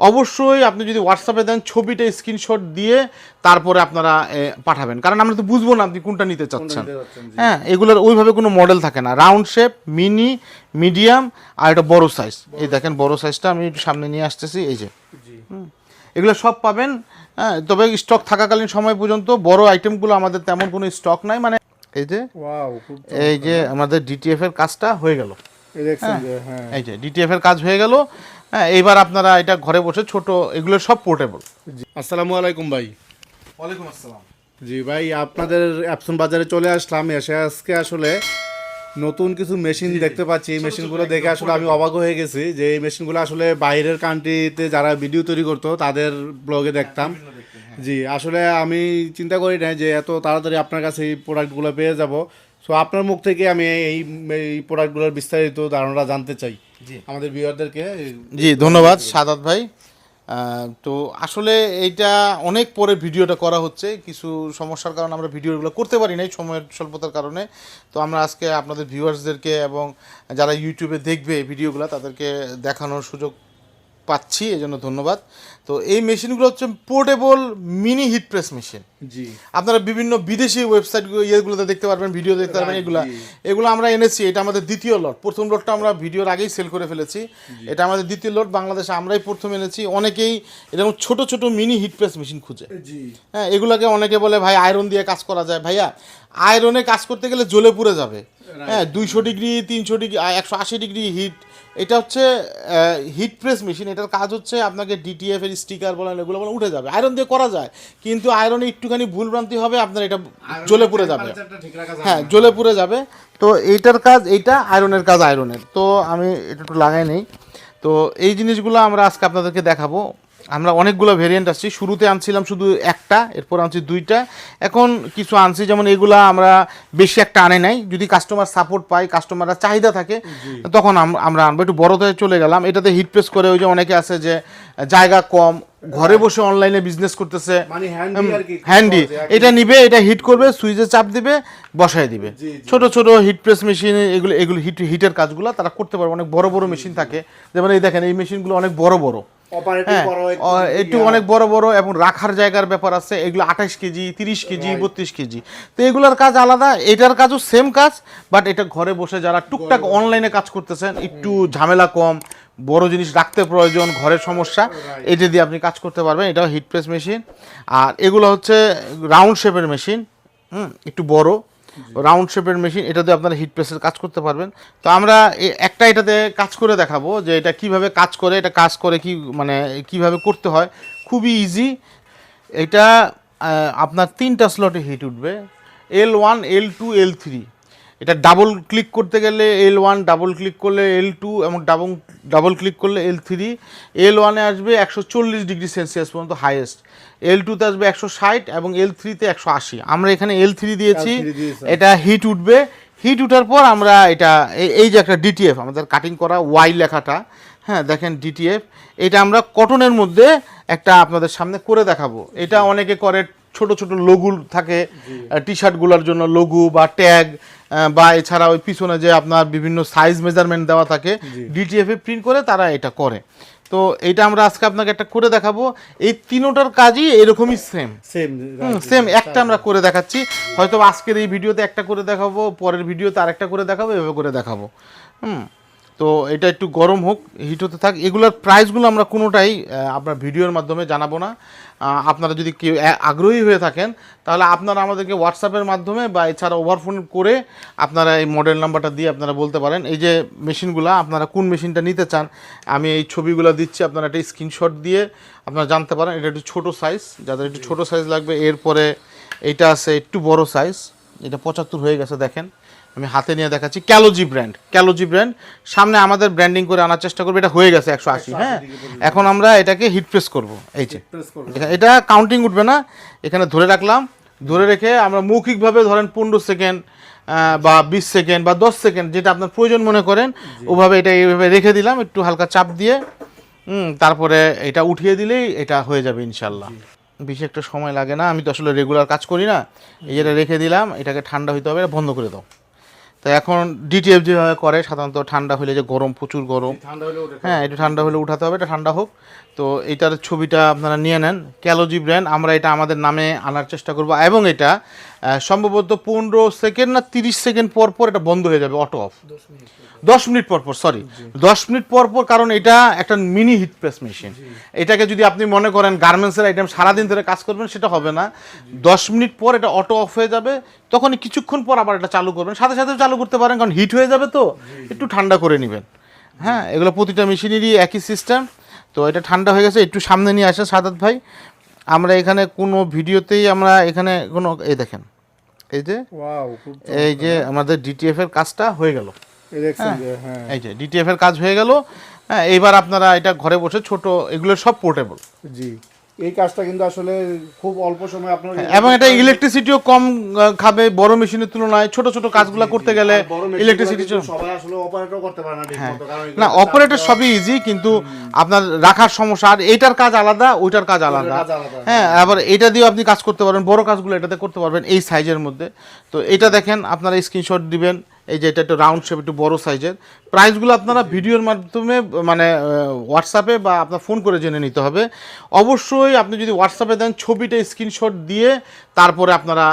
অবশ্যই আপনি যদি হোয়াটসঅ্যাপে দেন ছবিটা স্ক্রিনশট দিয়ে তারপরে আপনারা পাঠাবেন। কারণ আমরা তো বুঝব না আপনি কোনটা নিতে চাচ্ছেন। হ্যাঁ এগুলোর ওইভাবে কোনো মডেল থাকে না। রাউন্ড শেপ মিনি মিডিয়াম আর এটা বড় সাইজ এই দেখেন বড় সাইজটা আমি একটু সামনে নিয়ে আসতেছি এই যে। এগুলো সব পাবেন হ্যাঁ তবে স্টক থাকাকালীন সময় পর্যন্ত বড় আইটেমগুলো আমাদের তেমন কোনো স্টক নাই। মানে এই যে এই যে আমাদের ডিটিএফ এর কাজটা হয়ে গেল। এই যে হ্যাঁ। এই যে ডিটিএফ এর কাজ হয়ে গেল। হ্যাঁ এইবার আপনারা এটা ঘরে বসে ছোট এগুলো সব পোর্টেবল আসসালামু আলাইকুম ভাই। ওয়ালাইকুম আসসালাম। জি ভাই আপনাদের অ্যাপসন বাজারে চলে আসলাম এসে আজকে আসলে নতুন কিছু মেশিন দেখতে পাচ্ছি। এই মেশিনগুলো দেখে আসলে আমি অবাক হয়ে গেছি যে এই মেশিনগুলো আসলে বাইরের কান্ট্রিতে যারা ভিডিও তৈরি করতো তাদের ব্লগে দেখতাম। জি আসলে আমি চিন্তা করি না যে এত তাড়াতাড়ি আপনার কাছে এই প্রোডাক্টগুলো পেয়ে যাব। সো আপনার মুখ থেকে আমি এই এই প্রোডাক্টগুলোর বিস্তারিত ধারণা জানতে চাই। জি। আমাদের ভিউয়ারদেরকে জি ধন্যবাদ সাদাত ভাই। তো আসলে এইটা অনেক পরে ভিডিওটা করা হচ্ছে। কিছু সমস্যার কারণে আমরা ভিডিওগুলো করতে পারি নাই সময়ের স্বল্পতার কারণে। তো আমরা আজকে আপনাদের ভিউয়ার্সদেরকে এবং যারা ইউটিউবে দেখবে ভিডিওগুলো তাদেরকে দেখানোর সুযোগ পাচ্ছি এজন্য ধন্যবাদ। তো এই মেশিনগুলো হচ্ছে portable mini heat press machine. জি। আপনারা বিভিন্ন বিদেশি ওয়েবসাইট ইয়েগুলোতে দেখতে পারবেন ভিডিও দেখতে পারবেন এগুলো। এগুলো আমরা এনেছি এটা আমাদের দ্বিতীয় লট। প্রথম লটটা আমরা ভিডিওর আগেই সেল করে ফেলেছি। এটা আমাদের দ্বিতীয় লট বাংলাদেশে আমরাই প্রথম এনেছি। অনেকেই এরকম ছোট ছোট মিনি হিট প্রেস মেশিন খুঁজে। হ্যাঁ এগুলোকে অনেকে বলে ভাই আয়রন দিয়ে কাজ করা যায়। ভাইয়া আয়রনে কাজ করতে গেলে জ্বলে পুড়ে যাবে। হ্যাঁ দুইশো ডিগ্রি তিনশো ডিগ্রি একশো আশি ডিগ্রি হিট এটা হচ্ছে হিট প্রেস মেশিন এটার কাজ হচ্ছে আপনাকে ডিটিএফ এর স্টিকার বলেন এগুলো বলেন উঠে যাবে। আয়রন দিয়ে করা যায় কিন্তু আয়রনে একটুখানি ভুলভ্রান্তি হবে আপনার এটা জ্বলে পুড়ে যাবে। যাবে হ্যাঁ জ্বলে পুড়ে যাবে। তো এইটার কাজ এইটা আয়রনের কাজ আয়রনের তো আমি এটা একটু লাগাই নেই। তো এই জিনিসগুলো আমরা আজকে আপনাদেরকে দেখাবো। আমরা অনেকগুলো ভেরিয়েন্ট আসছি। শুরুতে আনছিলাম শুধু একটা এরপর আনছি দুইটা। এখন কিছু আনছি যেমন এগুলা আমরা বেশি একটা আনে নাই। যদি কাস্টমার সাপোর্ট পাই কাস্টমাররা চাহিদা থাকে তখন আমরা আনব। একটু বড়তে চলে গেলাম। এটাতে হিট প্রেস করে ওই যে অনেকে আছে যে জায়গা কম ঘরে বসে অনলাইনে বিজনেস করতেছে। মানে হ্যান্ডি হ্যান্ডি এটা নিবে এটা হিট করবে সুইচে চাপ দিবে বসায় দিবে। ছোট ছোট হিট প্রেস মেশিন এগুলো এগুলো হিট হিটের কাজগুলো তারা করতে পারবে। অনেক বড় বড় মেশিন থাকে। যেমন এই দেখেন এই মেশিনগুলো অনেক বড় বড়। হ্যাঁ একটু অনেক বড় বড় এবং রাখার জায়গার ব্যাপার আছে। এগুলো আঠাশ কেজি তিরিশ কেজি বত্রিশ কেজি। তো এগুলোর কাজ আলাদা এটার কাজও সেম কাজ বাট এটা ঘরে বসে যারা টুকটাক অনলাইনে কাজ করতেছেন একটু ঝামেলা কম বড় জিনিস রাখতে প্রয়োজন ঘরের সমস্যা এটা দিয়ে আপনি কাজ করতে পারবেন। এটাও হিট প্রেস মেশিন আর এগুলো হচ্ছে রাউন্ড শেপের মেশিন হুম একটু বড়। রাউন্ড শেপের মেশিন এটাতে আপনারা হিট প্রেসের কাজ করতে পারবেন। তো আমরা একটা এটাতে কাজ করে দেখাবো যে এটা কীভাবে কাজ করে, এটা কাজ করে কি মানে কীভাবে করতে হয়। খুবই ইজি এটা আপনার তিনটা স্লটে হিট উঠবে। L one L two L three এটা ডাবল ক্লিক করতে গেলে এল ওয়ান ডাবল ক্লিক করলে এল টু এবং ডাবল ডাবল ক্লিক করলে এল থ্রি এল ওয়ানে আসবে একশো চল্লিশ ডিগ্রি সেলসিয়াস পর্যন্ত হাইয়েস্ট এল টুতে আসবে একশো ষাট এবং এল থ্রিতে একশো আশি। আমরা এখানে এল থ্রি দিয়েছি এটা হিট উঠবে। হিট উঠার পর আমরা এটা এই- এই যে একটা ডিটিএফ আমাদের কাটিং করা ওয়াই লেখাটা হ্যাঁ দেখেন ডিটিএফ এটা আমরা কটনের মধ্যে একটা আপনাদের সামনে করে দেখাবো। এটা অনেকে করে ছোট ছোট লঘু থাকে টি শার্টগুলোর জন্য লঘু বা ট্যাগ বা এছাড়া ওই পিছনে যে আপনার বিভিন্ন সাইজ মেজারমেন্ট দেওয়া থাকে ডিটিএফ এ প্রিন্ট করে তারা এটা করে। তো এইটা আমরা আজকে আপনাকে একটা করে দেখাবো। এই তিনোটার কাজই এরকমই সেম সেম সেম একটা আমরা করে দেখাচ্ছি। হয়তো আজকের এই ভিডিওতে একটা করে দেখাবো পরের ভিডিওতে আরেকটা করে দেখাবো এভাবে করে দেখাবো। হুম তো এটা একটু গরম হোক হিট হতে থাক। এগুলোর প্রাইসগুলো আমরা কোনোটাই আপনার ভিডিওর মাধ্যমে জানাব না। আপনারা যদি কেউ আগ্রহী হয়ে থাকেন, তাহলে আপনারা আমাদেরকে হোয়াটসঅ্যাপের মাধ্যমে বা এছাড়া ওভারফোন করে আপনারা এই মডেল নাম্বারটা দিয়ে আপনারা বলতে পারেন, এই যে মেশিনগুলো আপনারা কোন মেশিনটা নিতে চান। আমি এই ছবিগুলো দিচ্ছি, আপনারা একটা স্ক্রিনশট দিয়ে আপনারা জানতে পারেন, এটা একটু ছোটো সাইজ যাদের একটু ছোটো সাইজ লাগবে, এরপরে এইটা আছে একটু বড় সাইজ এটা পঁচাত্তর হয়ে গেছে, দেখেন। আমি হাতে নিয়ে দেখাচ্ছি ক্যালোজি ব্র্যান্ড ক্যালোজি ব্র্যান্ড সামনে আমাদের ব্র্যান্ডিং করে আনার চেষ্টা করব এটা হয়ে গেছে একশো আশি হ্যাঁ? এখন আমরা এটাকে হিট প্রেস করব এই যে। এটা কাউন্টিং উঠবে না এখানে ধরে রাখলাম। ধরে রেখে আমরা মৌখিকভাবে ধরেন পনেরো সেকেন্ড বা বিশ সেকেন্ড বা দশ সেকেন্ড যেটা আপনার প্রয়োজন মনে করেন ওভাবে এটা এইভাবে রেখে দিলাম একটু হালকা চাপ দিয়ে। হুম, তারপরে এটা উঠিয়ে দিলেই এটা হয়ে যাবে ইনশাল্লাহ বেশি একটা সময় লাগে না আমি তো আসলে রেগুলার কাজ করি না। এই যেটা রেখে দিলাম এটাকে ঠান্ডা হইতে হবে এটা বন্ধ করে দাও। তো এখন ডিটিএফ যেভাবে করে সাধারণত ঠান্ডা হলে যে গরম প্রচুর গরম। হ্যাঁ এটা ঠান্ডা হলে উঠাতে হবে এটা ঠান্ডা হোক। তো এটার ছবিটা আপনারা নিয়ে নেন। ক্যালোজি ব্র্যান্ড আমরা এটা আমাদের নামে আনার চেষ্টা করব। এবং এটা সম্ভবত পনেরো সেকেন্ড না তিরিশ সেকেন্ড পর পর এটা বন্ধ হয়ে যাবে অটো অফ দশ মিনিট পর পর। সরি দশ মিনিট পর পর কারণ এটা একটা মিনি হিট প্রেস মেশিন এটাকে যদি আপনি মনে করেন গার্মেন্টসের আইটেম সারাদিন ধরে কাজ করবেন সেটা হবে না। দশ মিনিট পর এটা অটো অফ হয়ে যাবে তখন কিছুক্ষণ পর আবার এটা চালু করবেন। সাথে সাথে চালু করতে পারেন কারণ হিট হয়ে যাবে তো। একটু ঠান্ডা করে নেবেন। হ্যাঁ এগুলো প্রতিটা মেশিনেরই একই সিস্টেম তো এটা ঠান্ডা হয়ে গেছে একটু সামনে নিয়ে আসেন সাদাত ভাই। আমরা এখানে কোনো ভিডিওতেই আমরা এখানে কোনো এই দেখেন এই যে ওয়াও এই যে আমাদের ডিটিএফ এর কাজটা হয়ে গেল। এই হ্যাঁ এই যে ডিটিএফ এর কাজ হয়ে গেল। হ্যাঁ এইবার আপনারা এটা ঘরে বসে ছোট এগুলো সব পোর্টেবল জি। এই কাজটা কিন্তু আসলে খুব অল্প সময় আপনার এবং এটা ইলেকট্রিসিটিও কম খাবে বড় মেশিনের তুলনায়। ছোট ছোট কাজগুলো করতে গেলে ইলেকট্রিসিটি সবাই আসলে অপারেটর করতে পারে না ঠিকমতো কারণ না অপারেটর সবই ইজি কিন্তু আপনার রাখার সমস্যা আর এইটার কাজ আলাদা ওইটার কাজ আলাদা। হ্যাঁ আবার এটা দিয়েও আপনি কাজ করতে পারবেন বড় কাজগুলো এটাতে করতে পারবেন এই সাইজের মধ্যে। তো এটা দেখেন আপনারা স্ক্রিনশট দিবেন এই যে এটা একটু রাউন্ড শেপ একটু বড় সাইজের প্রাইসগুলো আপনারা ভিডিওর মাধ্যমে মানে হোয়াটসঅ্যাপে বা আপনার ফোন করে জেনে নিতে হবে। অবশ্যই আপনি যদি হোয়াটসঅ্যাপে দেন ছবিটা স্ক্রিনশট দিয়ে তারপরে আপনারা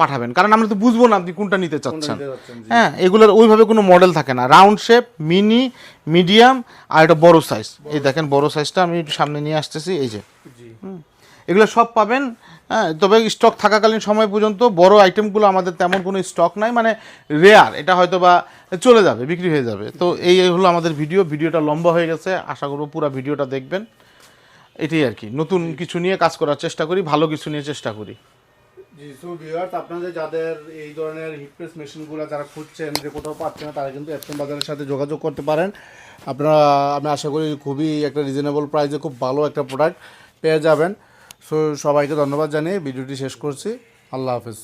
পাঠাবেন। কারণ আমরা তো বুঝব না আপনি কোনটা নিতে চাচ্ছেন। হ্যাঁ এগুলোর ওইভাবে কোনো মডেল থাকে না। রাউন্ড শেপ মিনি মিডিয়াম আর এটা বড় সাইজ এই দেখেন বড় সাইজটা আমি একটু সামনে নিয়ে আসতেছি এই যে। এগুলো সব পাবেন হ্যাঁ তবে স্টক থাকাকালীন সময় পর্যন্ত বড় আইটেমগুলো আমাদের তেমন কোনো স্টক নাই মানে রেয়ার এটা হয়তো বা চলে যাবে বিক্রি হয়ে যাবে। তো এই হলো আমাদের ভিডিও ভিডিওটা লম্বা হয়ে গেছে আশা করব পুরো ভিডিওটা দেখবেন। এটাই আর কি নতুন কিছু নিয়ে কাজ করার চেষ্টা করি ভালো কিছু নিয়ে চেষ্টা করি। জি সো ভিউয়ার্স আপনাদের যাদের এই ধরনের হিট প্রেস মেশিনগুলো যারা খুঁজছেন যে কোথাও পাচ্ছেন না তারা কিন্তু অ্যাপসন বাজারের সাথে যোগাযোগ করতে পারেন। আপনারা আমি আশা করি খুবই একটা রিজনেবল প্রাইসে খুব ভালো একটা প্রোডাক্ট পেয়ে যাবেন। সো সবাইকে ধন্যবাদ জানিয়ে ভিডিওটি শেষ করছি। আল্লাহ হাফেজ।